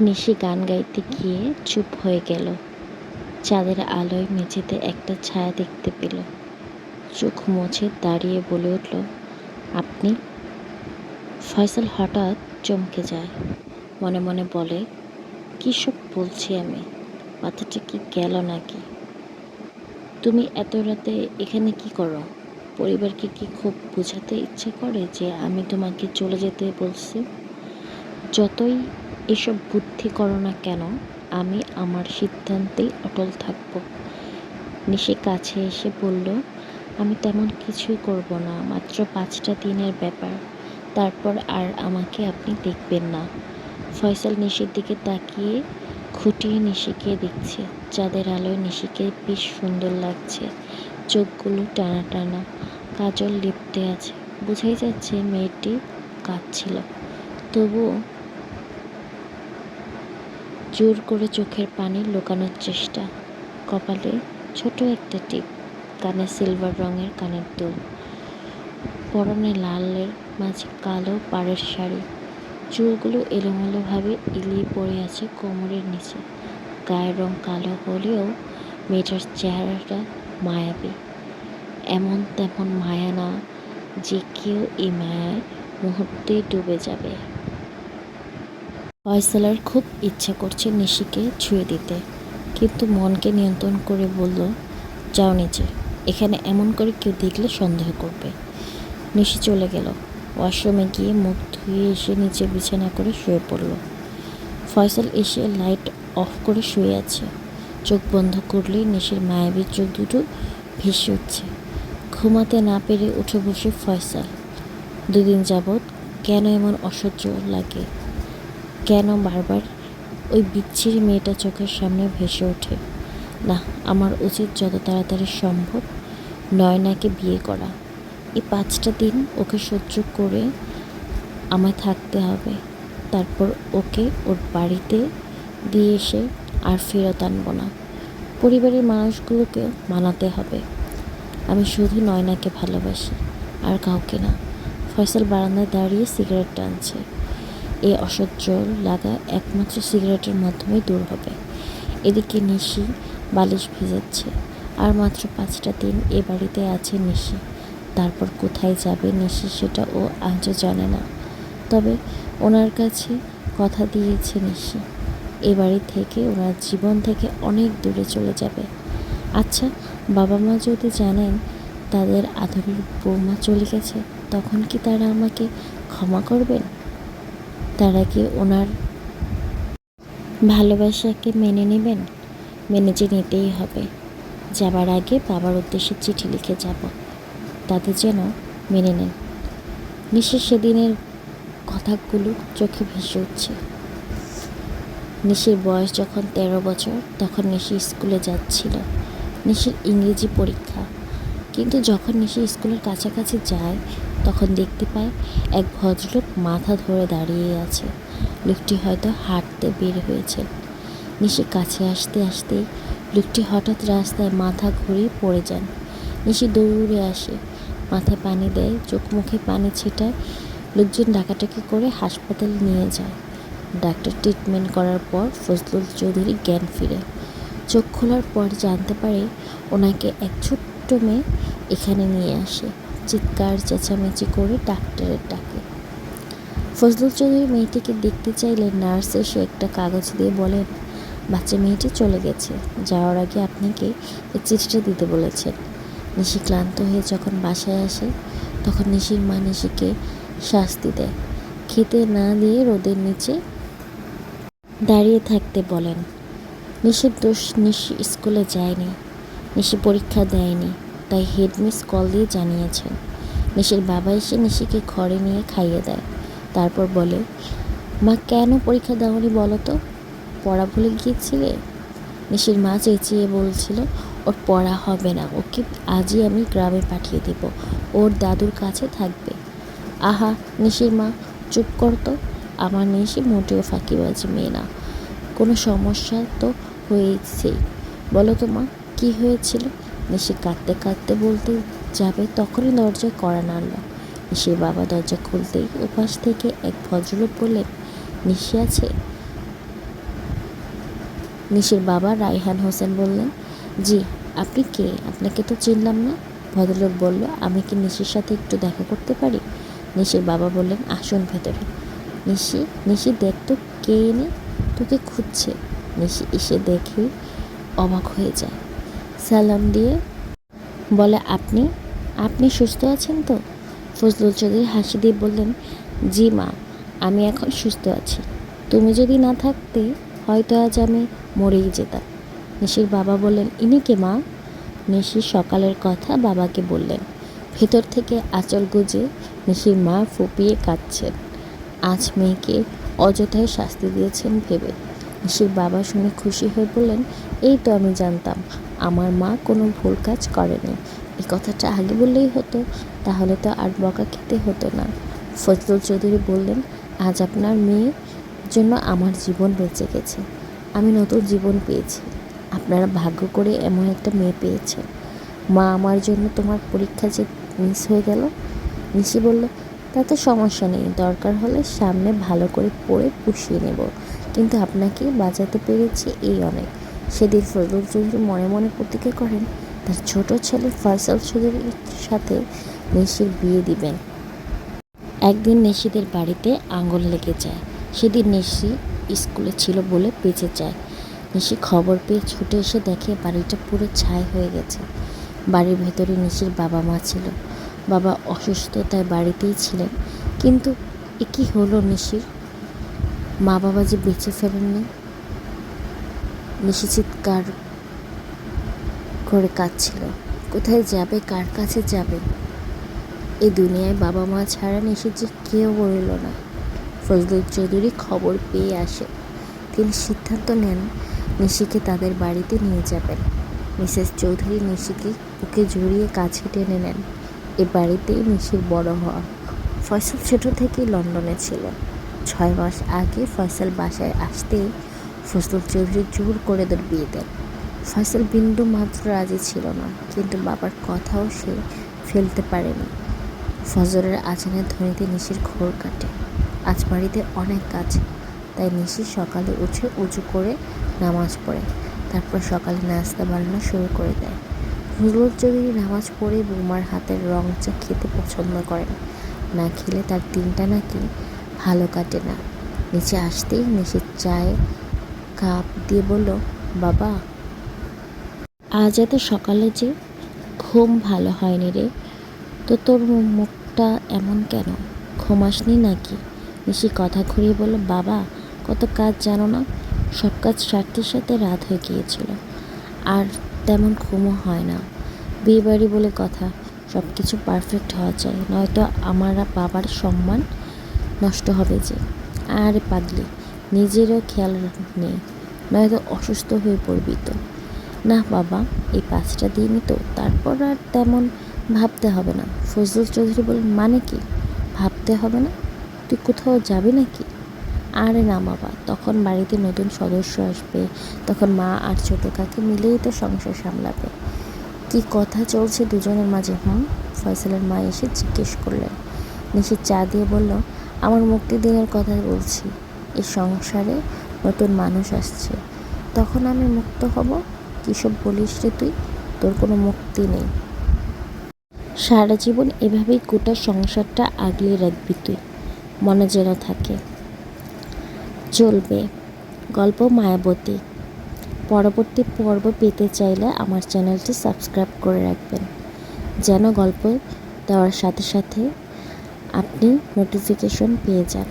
নিশি গান গাইতে গিয়ে চুপ হয়ে গেল। চাঁদের আলোয় মেঝেতে একটা ছায়া দেখতে পেল। চোখ মুছে দাঁড়িয়ে বলে উঠল, আপনি? ফয়সাল হঠাৎ চমকে যায়। মনে মনে বলে, কী সব বলছি আমি? মাথাটা কি গেল নাকি? তুমি এত রাতে এখানে কি করো? পরিবারকে কি খুব বোঝাতে ইচ্ছে করে যে আমি তোমাকে চলে যেতে বলছি? যতই এসব বুদ্ধি করো না কেন, আমি আমার সিদ্ধান্তেই অটল থাকব। নিশি কাছে এসে বলল, আমি তেমন কিছুই করব না, মাত্র পাঁচটা দিনের ব্যাপার। তারপর আর আমাকে আপনি দেখবেন না। ফয়সাল নিশির দিকে তাকিয়ে খুঁটিয়ে নিশিকে দেখছে। চাঁদের আলোয় নিশিকে বেশ সুন্দর লাগছে। চোখগুলো টানা টানা, কাজল লিপটে আছে। বোঝাই যাচ্ছে মেয়েটি কাঁদছিল। তবুও জোর করে চোখের পানি লুকানোর চেষ্টা। কপালে ছোট একটা টিপ, কানে সিলভার রঙের কানের দুল। পরনে লালের মাঝে কালো পাড়ের শাড়ি। চুলগুলো এলোমেলোভাবে ইলিয়ে পড়ে আছে কোমরের নিচে। গায়ের রং কালো হলেও মেয়েটার চেহারাটা মায়াবী। এমন তেমন মায়া না যে কেউ এই মায়ায় মুহূর্তেই ডুবে যাবে। ফয়সালার খুব ইচ্ছা করছে নিশিকে ছুঁয়ে দিতে। কিন্তু মনকে নিয়ন্ত্রণ করে বলল, যাও নিচে এখানে এমন করে কেউ দেখলে সন্দেহ করবে। নিশি চলে গেল। ওয়াশরুমে গিয়ে মুখ ধুয়ে এসে নিচে বিছানা করে শুয়ে পড়ল। ফয়সাল এসে লাইট অফ করে শুয়ে আছে। চোখ বন্ধ করলেই নিশির মায়াবী চোখ দুটো ভেসে উঠছে। ঘুমাতে না পেরে উঠে বসে ফয়সাল। দুদিন যাবৎ কেন এমন অসহ্য লাগে? কেন বারবার ওই বিচ্ছিরি মেয়েটা চোখের সামনে ভেসে ওঠে? না, আমার উচিত যত তাড়াতাড়ি সম্ভব নয়নাকে বিয়ে করা। এই পাঁচটা দিন ওকে সহ্য করে আমায় থাকতে হবে। তারপর ওকে ওর বাড়িতে দিয়ে এসে আর ফেরত আনব না। পরিবারের মানুষগুলোকে মানাতে হবে। আমি শুধু নয়নাকে ভালোবাসি, আর কাউকে না। ফয়সাল বারান্দায় দাঁড়িয়ে সিগারেট টানছে এই অসহ্য লাগা একমাত্র সিগারেটের মাধ্যমে দূর হবে। এদিকে নিশি বালিশ ভেজাচ্ছে, আর মাত্র পাঁচটা দিন এ বাড়িতে আছে নিশি। তারপর কোথায় যাবে নিশি সেটা ও আজও জানে না। তবে ওনার কাছে কথা দিয়েছে নিশি, এ বাড়ি থেকে ওনার জীবন থেকে অনেক দূরে চলে যাবে। আচ্ছা বাবা মা যদি জানেন তাদের আদরের বৌমা চলে গেছে, তখন কি তারা আমাকে ক্ষমা করবেন? তারা কি ওনার ভালোবাসাকে মেনে নেবেন? মেনে যে নিতেই হবে। যাবার আগে বাবার উদ্দেশ্যে চিঠি লিখে যাব। তাদের যেন মেনে নেন। নিশির সেদিনের কথাগুলো চোখে ভেসে উঠছে। নিশির বয়স যখন তেরো বছর, তখন নিশি স্কুলে যাচ্ছিল। নিশির ইংরেজি পরীক্ষা। কিন্তু যখন নিশি স্কুলের কাছাকাছি যায় তখন দেখতে পায় এক ভদ্রলোক মাথা ধরে দাঁড়িয়ে আছে। লোকটি হয়তো হাঁটতে বের হয়েছে। নিশি কাছে আসতে আসতে লোকটি হঠাৎ রাস্তায় মাথা ঘুরিয়ে পড়ে যান। নিশি দৌড়ে আসে। মাথায় পানি দেয়, চোখ মুখে পানি ছিটায়। লোকজন ডাকাটাকি করে হাসপাতালে নিয়ে যায়। ডাক্তার ট্রিটমেন্ট করার পর ফজলুল চৌধুরী জ্ঞান ফিরে। চোখ খোলার পর জানতে পারে ওনাকে এক ছোট্ট মেয়ে এখানে নিয়ে আসে। চিৎকার, চেঁচামেচি করে ডাক্তারের ডাকে। ফজলুল চৌধুরী মেয়েটিকে দেখতে চাইলে নার্স এসে একটা কাগজ দিয়ে বলেন, বাচ্চা মেয়েটি চলে গেছে। যাওয়ার আগে আপনাকে এই চিঠিটা দিতে বলেছেন। নিশি ক্লান্ত হয়ে যখন বাসায় আসে, তখন নিশির মা নিশিকে শাস্তি দেয়। খেতে না দিয়ে রোদের নিচে দাঁড়িয়ে থাকতে বলেন, নিশির দোষ নিশি স্কুলে যায়নি। নিশি পরীক্ষা দেয়নি। তাই হেডমিস কল দিয়ে জানিয়েছেন নিশির বাবা এসে নিশিকে ঘরে নিয়ে খাইয়ে দেয়। তারপর বলে, মা, কেন পরীক্ষা দেওয়ানি বলো তো? পড়া ভুলে গিয়েছিলে? নিশির মা চেঁচিয়ে বলছিল, ওর পড়া হবে না, ওকে আজই আমি গ্রামে পাঠিয়ে দেব। ওর দাদুর কাছে থাকবে। আহা, নিশির মা, চুপ করতো আমার নিশি মোটেও ফাঁকিবাজি মেয়ে না। কোনো সমস্যা তো হয়েছেই। বলো তো মা, কী হয়েছিল? নিশি কাঁদতে কাঁদতে বলতে যাবে, তখনই দরজায় কড়া নাড়ল। নিশির বাবা দরজা খুলতেই ওপাশ থেকে এক ভদ্রলোক বললেন, নিশি আছে? নিশির বাবা রাইহান হোসেন বললেন, জি, আপনি কে? আপনাকে তো চিনলাম না। ভদ্রলোক বলল, আমি কি নিশির সাথে একটু দেখা করতে পারি? নিশির বাবা বললেন, আসুন ভেতরে। নিশি নিশি দেখ তো কে এনে তোকে খুঁজছে। নিশি এসে দেখে অবাক হয়ে যায়। সালাম দিয়ে বলে, আপনি আপনি সুস্থ আছেন তো? ফজলুল চৌধুরী হাসি দিয়ে বললেন, জি মা, আমি এখন সুস্থ আছি। তুমি যদি না থাকতে, হয়তো আজ আমি মরেই যেতাম। নিশির বাবা বললেন, ইনি কে মা? নিশির সকালের কথা বাবাকে বললেন। ভেতর থেকে আঁচল গুজে নিশির মা ফুপিয়ে কাঁদছেন। আজ মেয়েকে অযথায় শাস্তি দিয়েছেন ভেবে। নিশির বাবা শুনে খুশি হয়ে বললেন, এই তো আমি জানতাম, আমার মা কোনো ভুল কাজ করেনি। এই কথাটা আগে বললেই হতো, তাহলে তো আর বকা খেতে হতো না। ফজলুল চৌধুরী বললেন, আজ আপনার মেয়ের জন্য আমার জীবন বেঁচে গেছে। আমি নতুন জীবন পেয়েছি। আপনারা ভাগ্য করে এমন একটা মেয়ে পেয়েছে মা আমার জন্য তোমার পরীক্ষা যে মিস হয়ে গেল? নিশি বলল, তাতে সমস্যা নেই, দরকার হলে সামনে ভালো করে পড়ে পুষিয়ে নেব। কিন্তু আপনাকে বাঁচাতে পেরেছি এই অনেক। সেদিন ফজলুল চৌধুরী মনে মনে প্রতিজ্ঞা করেন, তার ছোট ছেলে ফয়সাল চৌধুরীর সাথে নেশির বিয়ে দিবেন। একদিন নেশিদের বাড়িতে আঙুল লেগে যায়। সেদিন নেশি স্কুলে ছিল বলে বেঁচে যায়। নিশি খবর পেয়ে ছুটে এসে দেখে বাড়িটা পুরো ছাই হয়ে গেছে। বাড়ির ভেতরে নিশির বাবা মা ছিল। বাবা অসুস্থতায় বাড়িতেই ছিলেন। কিন্তু এ কী হলো নিশির? মা বাবা যে বেঁচে ফেরেননি নিশি চিৎকার করে কাঁদছিল। কোথায় যাবে, কার কাছে যাবে? এই দুনিয়ায় বাবা মা ছাড়া নিশি যে কেউ রইল না। ফজলুল চৌধুরী খবর পেয়ে আসে। তিনি সিদ্ধান্ত নেন, নিশিকে তাদের বাড়িতে নিয়ে যাবেন। মিসেস চৌধুরী নিশিকে ওকে জড়িয়ে কাছে টেনে নেন। এ বাড়িতেই নিশির বড় হওয়া। ফয়সাল ছোট থেকেই লন্ডনে ছিল ছয় মাস আগে ফয়সাল বাসায় আসতেই ফজলুল চৌধুরী জোর করে ওদের বিয়ে দেন। ফয়সাল বিন্দু মাত্র রাজি ছিল না, কিন্তু বাবার কথাও সে ফেলতে পারেনি। ফজরের আজানের ধ্বনিতে নিশির ঘোর কাটে। আজ বাড়িতে অনেক কাজ, তাই নিশি সকালে উঠে উঁচু করে নামাজ পড়ে, তারপর সকালে নাস্তা বানানো শুরু করে দেয়। হুজুর চৌধুরী নামাজ পড়ে বৌমার হাতের রং চা খেতে পছন্দ করেন, না খেলে তার দিনটা নাকি ভালো কাটে না। নিচে আসতেই নিশির চায়ে কাপ দিয়ে বলল, বাবা, আজ এত সকালে যে ঘুম ভালো হয়নি রে। তো তোর মুখটা এমন কেন? ঘুমাসনি নাকি? নিশি কথা ঘুরিয়ে বলল, বাবা, কত কাজ জানো না? সব কাজ সারতে সাথে রাত হয়ে গিয়েছিল। আর তেমন ঘুমও হয় না। বিয়ে বাড়ি বলে কথা। সব কিছু পারফেক্ট হওয়া চাই। নয়তো আমার বাবার সম্মান নষ্ট হবে যে। আরে পাগলি, নিজেরও খেয়াল নেই। নয়তো অসুস্থ হয়ে পড়বি তো। না বাবা, এই পাঁচটা দিনই তো, তারপর আর তেমন ভাবতে হবে না। ফজল চৌধুরী বলেন মানে কি? ভাবতে হবে না? তুই কোথাও যাবি নাকি? আরে না বাবা, তখন বাড়িতে নতুন সদস্য আসবে। তখন মা আর ছোটো কাকে মিলেই তো সংসার সামলাবে। কি কথা চলছে দুজনের মাঝে, হুম? ফয়সালের মা এসে জিজ্ঞেস করলেন। নিশি চা দিয়ে বলল আমার মুক্তি দিনের কথা বলছি, এই সংসারে নতুন মানুষ আসছে। তখন আমি মুক্ত হব? কিসব বলিস রে তুই? তোর কোনো মুক্তি নেই। সারা জীবন এভাবেই গোটা সংসারটা আগলে রাখবি তুই। মনে যেন থাকে। চলবে। গল্প মায়াবতী। পরবর্তী পর্ব পেতে চাইলে আমার চ্যানেলটি সাবস্ক্রাইব করে রাখবেন। যেন গল্প দেওয়ার সাথে সাথে আপনি নোটিফিকেশন পেয়ে যান।